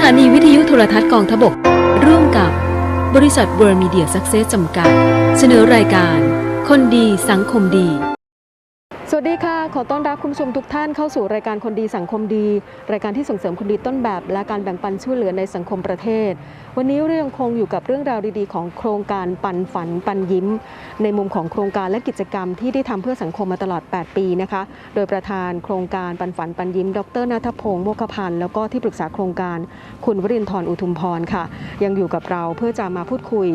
ถานีวิทยุโทรทัศน์กองทบก ร่วมกับบริษัทเวิร์มีเดียซักเซสจำกัด เสนอรายการ คนดีสังคมดี วัสดีค่ะ ขอต้อนรับคุณผู้ชมทุกท่านเข้าสู่รายการคนดีสังคมดี รายการที่ส่งเสริมคนดีต้นแบบ และการแบ่งปันช่วยเหลือในสังคมประเทศ วันนี้เรายังคงอยู่กับเรื่องราวดีๆ ของโครงการปันฝันปันยิ้ม ในมุมของโครงการและกิจกรรมที่ได้ทำเพื่อสังคมมาตลอด 8 ปีนะคะ โดยประธานโครงการปันฝันปันยิ้ม ดรนัทพงศ์โมคพันธ์แล้วก็ที่ปรึกษาโครงการ คุณวรินทร์อุทุมพรค่ะ ยังอยู่กับเราเพื่อจะมาพูดคุย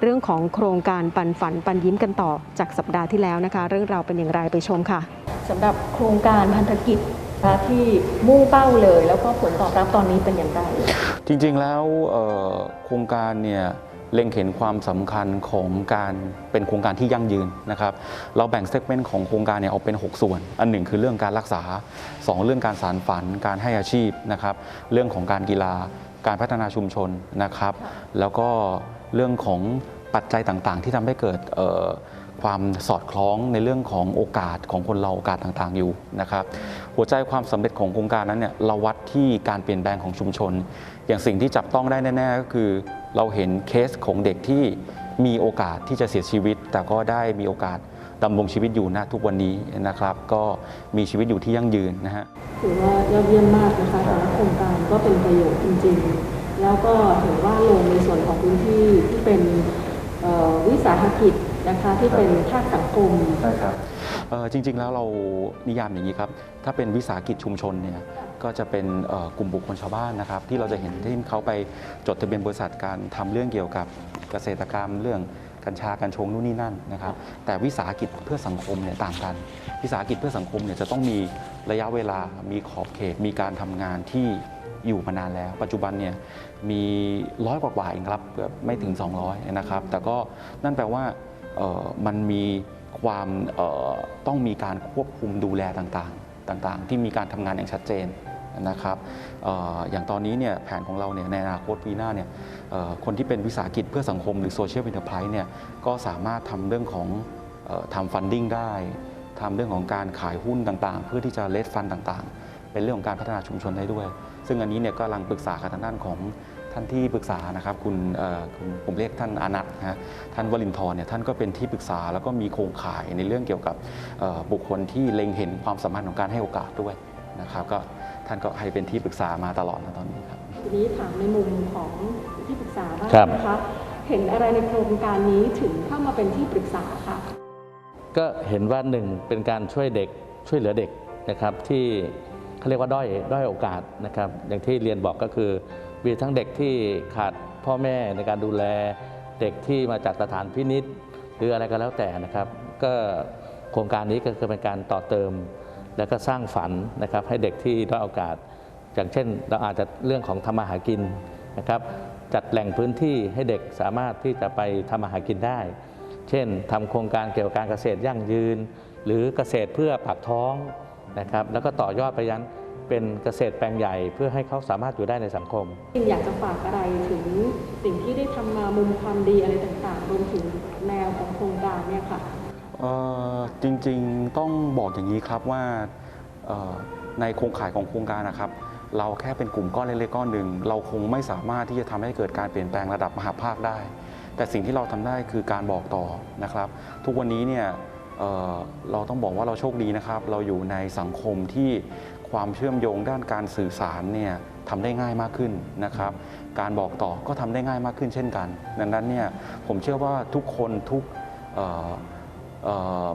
เรื่องของโครงการปันฝันปันยิ้มกันต่อจากสัปดาห์ที่แล้วนะคะ เรื่องราวเป็นอย่างไรไปชมค่ะ สำหรับโครงการพันธกิจที่มุ่งเป้าเลย แล้วก็ผลตอบรับตอนนี้เป็นอย่างไร จริงๆแล้วโครงการเนี่ยเล็งเห็นความสำคัญของการเป็นโครงการที่ยั่งยืนนะครับ เราแบ่งเซกเมนต์ของโครงการเนี่ยออกเป็น 6 ส่วน อันหนึ่งคือเรื่องการรักษา 2 เรื่องการสารฝัน การให้อาชีพนะครับ เรื่องของการกีฬา การพัฒนาชุมชนนะครับ แล้วก็เรื่องของปัจจัยต่างๆ ที่ทำให้เกิดเความสอดคล้องในเรื่องของโอกาสของคนเราโอกาสต่างๆอยู่นะครับหัวใจความสำเร็จของโครงการนั้นเนี่ยเราวัดที่การเปลี่ยนแปลงของชุมชน อย่างสิ่งที่จับต้องได้แน่ๆก็คือ เราเห็นเคสของเด็กที่มีโอกาสที่จะเสียชีวิต แต่ก็ได้มีโอกาสดำรงชีวิตอยู่ณทุกวันนี้นะครับ ก็มีชีวิตอยู่ที่ยั่งยืนนะฮะถือว่ายอดเยี่ยมมากนะคะแต่ละโครงการก็เป็นประโยชน์จริง ๆ แล้วก็เห็นว่าลงในส่วนของพื้นที่ที่เป็นวิสาหกิจ นะคะที่เป็นภาคสังคมใช่ครับจริงๆแล้วเรานิยามอย่างนี้ครับ ถ้าเป็นวิสาหกิจชุมชนเนี่ยก็จะเป็นเอ่อกลุ่มบุคคลชาวบ้านนะครับ ที่เราจะเห็นที่เขาไปจดทะเบียนบริษัทการทำเรื่องเกี่ยวกับเกษตรกรรมเรื่องกัญชากัญชงนู่นนี่นั่นนะครับแต่วิสาหกิจเพื่อสังคมเนี่ยต่างกัน วิสาหกิจเพื่อสังคมเนี่ยจะต้องมีระยะเวลามีขอบเขตมีการทำงานที่อยู่มานานแล้ว ปัจจุบันเนี่ยมีร้อยกว่าๆเองครับเกือบไม่ถึง 200นะครับแต่ก็นั่นแปลว่าเอ่อ มันมีความต้องมีการควบคุมดูแลต่างๆ ต่างๆ ที่มีการทำงานอย่างชัดเจนนะครับออย่างตอนนี้เนี่ยแผนของเราเนี่ยในอนาคตปีหน้าเนี่ยคนที่เป็นวิสาหกิจเพื่อสังคมหรือโซเชียล n ิ e เ p อร์ไพรส์เนี่ยก็สามารถทำเรื่องของออทำฟันดิ้งได้ทำเรื่องของการขายหุ้นต่างๆ เพื่อที่จะเลดฟันต่างๆ เป็นเรื่องของการพัฒนาชุมชนได้ด้วย ซึ่งอันนี้เนี่ยก็กำลังปรึกษากับทางด้านของ ท่านที่ปรึกษานะครับคุณเอ่อคุณผมเรียกท่านอานัทนะฮะท่านวลินทร์เนี่ยท่านก็เป็นที่ปรึกษาแล้วก็มีโครงข่ายในเรื่องเกี่ยวกับเอ่อบุคคลที่เล็งเห็นความสำคัญของการให้โอกาสด้วยนะครับก็ท่านก็ให้เป็นที่ปรึกษามาตลอดนะตอนนี้ครับทีนี้ถามในมุมของที่ปรึกษาบ้างครับนะคะเห็นอะไรในโครงการนี้ถึงเข้ามาเป็นที่ปรึกษาค่ะก็เห็นว่าหนึ่งเป็นการช่วยเด็กช่วยเหลือเด็กนะครับที่เขาเรียกว่าด้อยด้อยโอกาสนะครับอย่างที่เรียนบอกก็คือ มีทั้งเด็กที่ขาดพ่อแม่ในการดูแล เด็กที่มาจากสถานพินิษหรืออะไรก็แล้วแต่นะครับ ก็โครงการนี้ก็คือเป็นการต่อเติม แล้วก็สร้างฝันนะครับให้เด็กที่ด้อยโอกาส อย่างเช่น เราอาจจะเรื่องของทำมาหากินนะครับ จัดแหล่งพื้นที่ให้เด็กสามารถที่จะไปทำมาหากินได้ เช่นทำโครงการเกี่ยวกับการเกษตรยั่งยืน หรือเกษตรเพื่อปากท้องนะครับ แล้วก็ต่อยอดไปยัน เป็นเกษตรแปลงใหญ่เพื่อให้เขาสามารถอยู่ได้ในสังคมอยากจะฝากอะไรถึงสิ่งที่ได้ทำมามุมความดีอะไรต่างๆรวมถึงแนวของโครงการเนี่ยค่ะเอ่อจริงๆต้องบอกอย่างนี้ครับว่าเอ่อในโครงข่ายของโครงการนะครับ เราแค่เป็นกลุ่มก้อนเล็กๆก้อนหนึ่งเราคงไม่สามารถที่จะทำให้เกิดการเปลี่ยนแปลงระดับมหาภาคได้ แต่สิ่งที่เราทำได้คือการบอกต่อนะครับ ทุกวันนี้เนี่ยเอ่อเราต้องบอกว่าเราโชคดีนะครับ เราอยู่ในสังคมที่ ความเชื่อมโยงด้านการสื่อสารเนี่ยทำได้ง่ายมากขึ้นนะครับ การบอกต่อก็ทำได้ง่ายมากขึ้นเช่นกัน ดังนั้นเนี่ยผมเชื่อว่าทุกคนทุก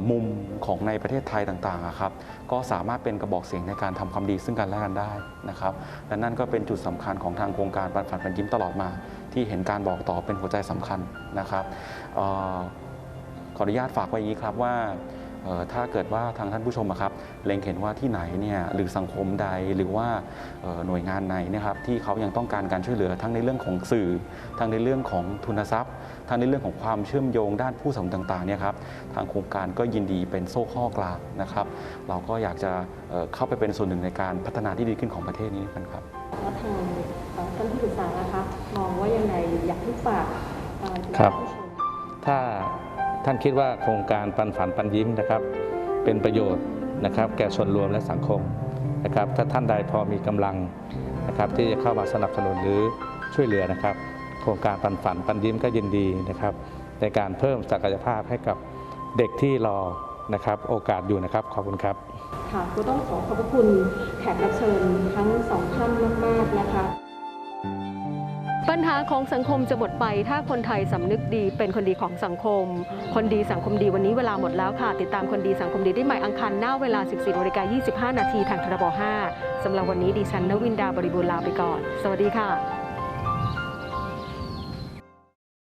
มุมของในประเทศไทยต่างๆครับก็สามารถเป็นกระบอกเสียงในการทำความดีซึ่งกันและกันได้นะครับและนั่นก็เป็นจุดสำคัญของทางโครงการปันฝันปันยิ้มตลอดมา ที่เห็นการบอกต่อเป็นหัวใจสำคัญนะครับออขออนุญาตฝากไว้อย่างนี้ครับว่า ถ้าเกิดว่าทางท่านผู้ชมอะครับเล็งเห็นว่าที่ไหนเนี่ยหรือสังคมใดหรือว่าเอ่อหน่วยงานไหนเนะครับที่เขายังต้องการการช่วยเหลือทั้งในเรื่องของสื่อ ทั้งในเรื่องของทุนทรัพย์ ทั้งในเรื่องของความเชื่อมโยงด้านผู้สนับสนุนต่างๆเนี่ยครับทางโครงการก็ยินดีเป็นโซ่ข้อกลางนะครับ เราก็อยากจะเอ่อเข้าไปเป็นส่วนหนึ่งในการพัฒนาที่ดีขึ้นของประเทศนี้กันครับแล้วทางเอ่อท่านที่ปรึกษานะคะมองว่ายังไงอยากให้ฝากเอ่อถึงครับผู้ชมถ้า ท่านคิดว่าโครงการปันฝันปันยิ้มนะครับ เป็นประโยชน์นะครับแก่ส่วนรวมและสังคมนะครับถ้าท่านใดพอมีกำลังนะครับที่จะเข้ามาสนับสนุนหรือช่วยเหลือนะครับ โครงการปันฝันปันยิ้มก็ยินดีนะครับ ในการเพิ่มศักยภาพให้กับเด็กที่รอนะครับโอกาสอยู่นะครับขอบคุณครับ ค่ะก็ต้องขอขอบพระคุณแขกรับเชิญทั้งสองท่านมาก ๆ นะคะ ญหาของสังคมจะหมดไป ถ้าคนไทยสำนึกดีเป็นคนดีของสังคม คนดีสังคมดีวันนี้เวลาหมดแล้วค่ะ ติดตามคนดีสังคมดีได้ใหม่อังคารหน้าเวลา 14นาฬิกา25 นาทีทางทรบ5สำหรับวันนี้ดิฉันนวินดาบริบูรณ์ลาไปก่อน สวัสดีค่ะ